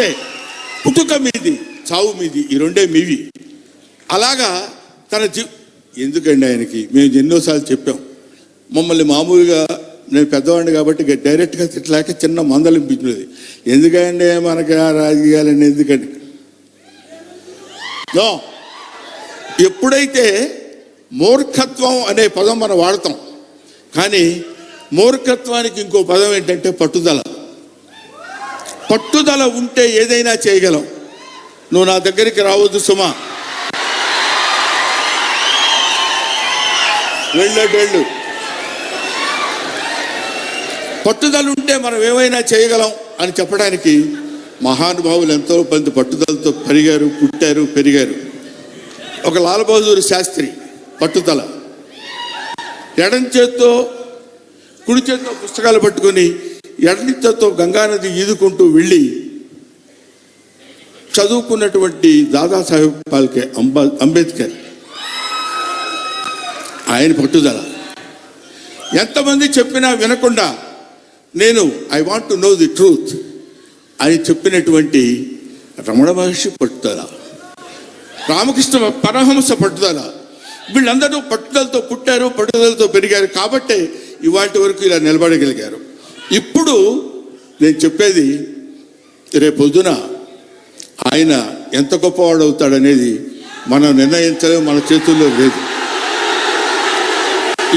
అంతే పుట్టుక మీది చావు మీది ఈ రెండే మీవి. అలాగా తన జీ ఎందుకండి ఆయనకి? మేము ఎన్నోసార్లు చెప్పాం. మమ్మల్ని మామూలుగా నేను పెద్దవాడిని కాబట్టి డైరెక్ట్గా తిట్టలేక చిన్న మందలింపించినది ఎందుకండి మనకి ఆ ఎందుకండి? నో. ఎప్పుడైతే మూర్ఖత్వం అనే పదం మనం వాడతాం కానీ మూర్ఖత్వానికి ఇంకో పదం ఏంటంటే పట్టుదల. పట్టుదల ఉంటే ఏదైనా చేయగలం. నువ్వు నా దగ్గరికి రావద్దు సుమా. వెళ్ళడు వెళ్ళు. పట్టుదల ఉంటే మనం ఏమైనా చేయగలం అని చెప్పడానికి మహానుభావులు ఎంతో మంది పట్టుదలతో పెరిగారు పుట్టారు పెరిగారు. ఒక లాల్ బహదూర్ శాస్త్రి పట్టుదల. ఎడం చేత్తో కుడి చేత్తో పుస్తకాలు పట్టుకొని ఎడని గంగానది ఈదుకుంటూ వెళ్ళి చదువుకున్నటువంటి దాదాసాహెబ్ పాల్కే అంబా అంబేద్కర్. ఆయన పట్టుదల. ఎంతమంది చెప్పినా వినకుండా నేను I want to know the truth అని చెప్పినటువంటి రమణ మహర్షి పట్టుదల. రామకృష్ణ పరహంస పట్టుదల. వీళ్ళందరూ పట్టుదలతో పుట్టారు పట్టుదలతో పెరిగారు కాబట్టే ఇవాటి వరకు ఇలా నిలబడగలిగారు. ఇప్పుడు నేను చెప్పేది రేపొద్దున ఆయన ఎంత గొప్పవాడు అవుతాడనేది మనం నిర్ణయించలేము మన చేతుల్లో లేదు.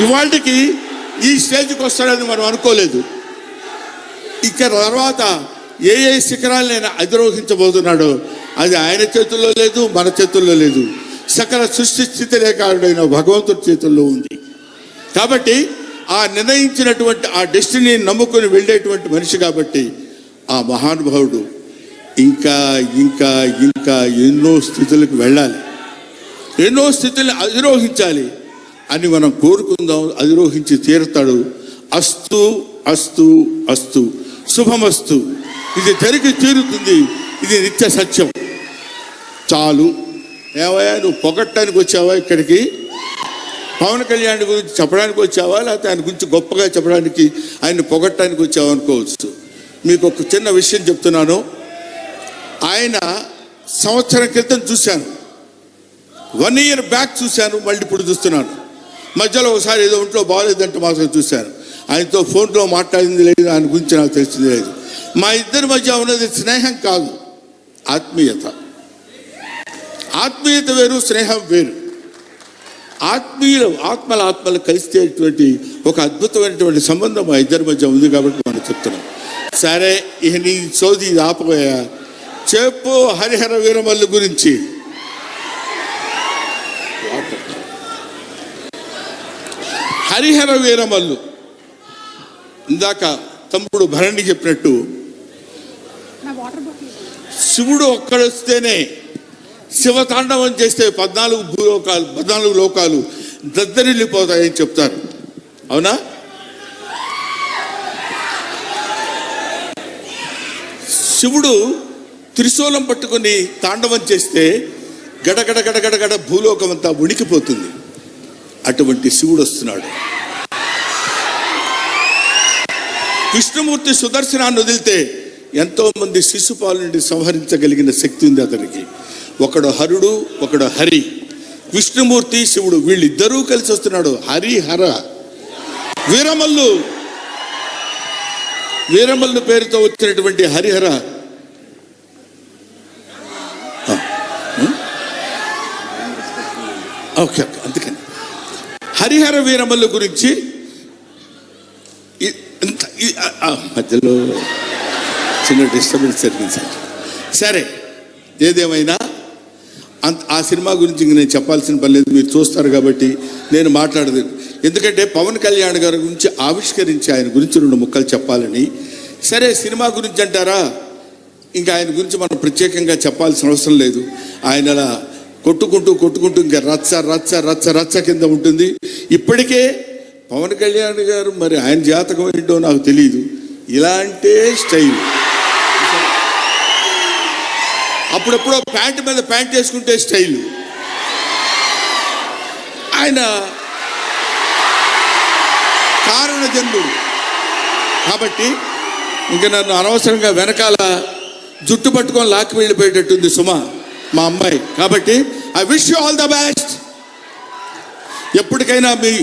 ఇవాళకి ఈ స్టేజ్కి వస్తాడని మనం అనుకోలేదు. ఇక తర్వాత ఏ ఏ శిఖరాలను అధిరోహించబోతున్నాడో అది ఆయన చేతుల్లో లేదు మన చేతుల్లో లేదు. సకల సృష్టి స్థితి లేకారుడైన భగవంతుడి చేతుల్లో ఉంది. కాబట్టి ఆ నిర్ణయించినటువంటి ఆ డెస్టినీని నమ్ముకొని వెళ్ళేటువంటి మనిషి కాబట్టి ఆ మహానుభావుడు ఇంకా ఇంకా ఇంకా ఎన్నో స్థితులకు వెళ్ళాలి. ఎన్నో స్థితుల్ని అధిరోహించాలి అని మనం కోరుకుందాం అధిరోహించి తీరుతాడు. అస్తు అస్తు అస్తు. శుభమస్తు. ఇది జరిగి తీరుతుంది. ఇది నిత్య సత్యం. చాలు. ఏమయ్యా నువ్వు పొగట్టడానికి వచ్చావా ఇక్కడికి? పవన్ కళ్యాణ్ గురించి చెప్పడానికి వచ్చావా? లేకపోతే ఆయన గురించి గొప్పగా చెప్పడానికి ఆయన పొగట్టడానికి వచ్చావా అనుకోవచ్చు. మీకు ఒక చిన్న విషయం చెప్తున్నాను. ఆయన సంవత్సరం క్రితం చూశాను. వన్ ఇయర్ బ్యాక్ చూశాను మళ్ళీ ఇప్పుడు చూస్తున్నాను. మధ్యలో ఒకసారి ఏదో ఒంట్లో బాగాలేదంటే మాత్రం చూశాను. ఆయనతో ఫోన్లో మాట్లాడింది లేదు ఆయన గురించి నాకు తెలిసింది లేదు. మా ఇద్దరి మధ్య ఉన్నది స్నేహం కాదు ఆత్మీయత. ఆత్మీయత వేరు స్నేహం వేరు. ఆత్మీయులు ఆత్మల ఆత్మలు కలిసేటువంటి ఒక అద్భుతమైనటువంటి సంబంధం మా ఇద్దరి మధ్య ఉంది కాబట్టి మనం చెప్తున్నాం. సరే ఇక నీ సోది ఇది ఆపబోయా చెప్పు హరిహర వీరమల్లు గురించి. హరిహర వీరమల్లు. ఇందాక తమ్ముడు భరణి చెప్పినట్టు శివుడు ఒక్కడొస్తేనే శివతాండవం చేస్తే పద్నాలుగు లోకాలు పద్నాలుగు లోకాలు దద్దరిల్లిపోతాయని చెప్తారు. అవునా? శివుడు త్రిశూలం పట్టుకొని తాండవం చేస్తే గడగడ గడగడ గడ భూలోకం అంతా ఉణికిపోతుంది అటువంటి శివుడు వస్తున్నాడు. విష్ణుమూర్తి సుదర్శనాన్ని వదిలితే ఎంతో మంది నుండి సంహరించగలిగిన శక్తి ఉంది అతనికి. ఒకడు హరుడు ఒకడు హరి. విష్ణుమూర్తి శివుడు వీళ్ళిద్దరూ కలిసి వస్తున్నాడు. హరిహర. వీరమల్లు. వీరమల్లు పేరుతో వచ్చినటువంటి హరిహర. ఓకే ఓకే అందుకని. హరిహర వీరమల్లు గురించి ఆ- మధ్యలో చిన్న డిస్టర్బెన్స్ జరిగింది సార్. సరే ఏదేమైనా ఆ సినిమా గురించి ఇంక నేను చెప్పాల్సిన పని లేదు మీరు చూస్తారు కాబట్టి నేను మాట్లాడదు. ఎందుకంటే పవన్ కళ్యాణ్ గారి గురించి ఆవిష్కరించి ఆయన గురించి రెండు ముక్కలు చెప్పాలని. సరే సినిమా గురించి అంటారా? ఇంకా ఆయన గురించి మనం ప్రత్యేకంగా చెప్పాల్సిన అవసరం లేదు. ఆయన అలా కొట్టుకుంటూ కొట్టుకుంటూ ఇంకా రచ్చ రచ్చ రచ్చ రచ్చ కింద ఉంటుంది. ఇప్పటికే పవన్ కళ్యాణ్ గారు మరి ఆయన జాతకం ఏంటో నాకు తెలియదు ఇలాంటే స్టైల్. అప్పుడప్పుడు ప్యాంట్ మీద ప్యాంట్ వేసుకుంటే స్టైల్. ఆయన కారణ జన్ముడు కాబట్టి ఇంక నన్ను అనవసరంగా వెనకాల జుట్టు పట్టుకొని లాక్కి వెళ్ళిపోయేటట్టుంది సుమ మా అమ్మాయి. కాబట్టి I wish you all the best. ఎప్పటికైనా మీ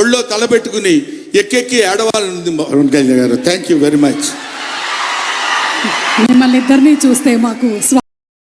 ఒళ్ళో తలపెట్టుకుని ఎక్కెక్కి ఏడవాలనుంది పవన్ గారు. థ్యాంక్ యూ వెరీ మచ్ మిమ్మల్ని ఇద్దరిని చూస్తే మాకు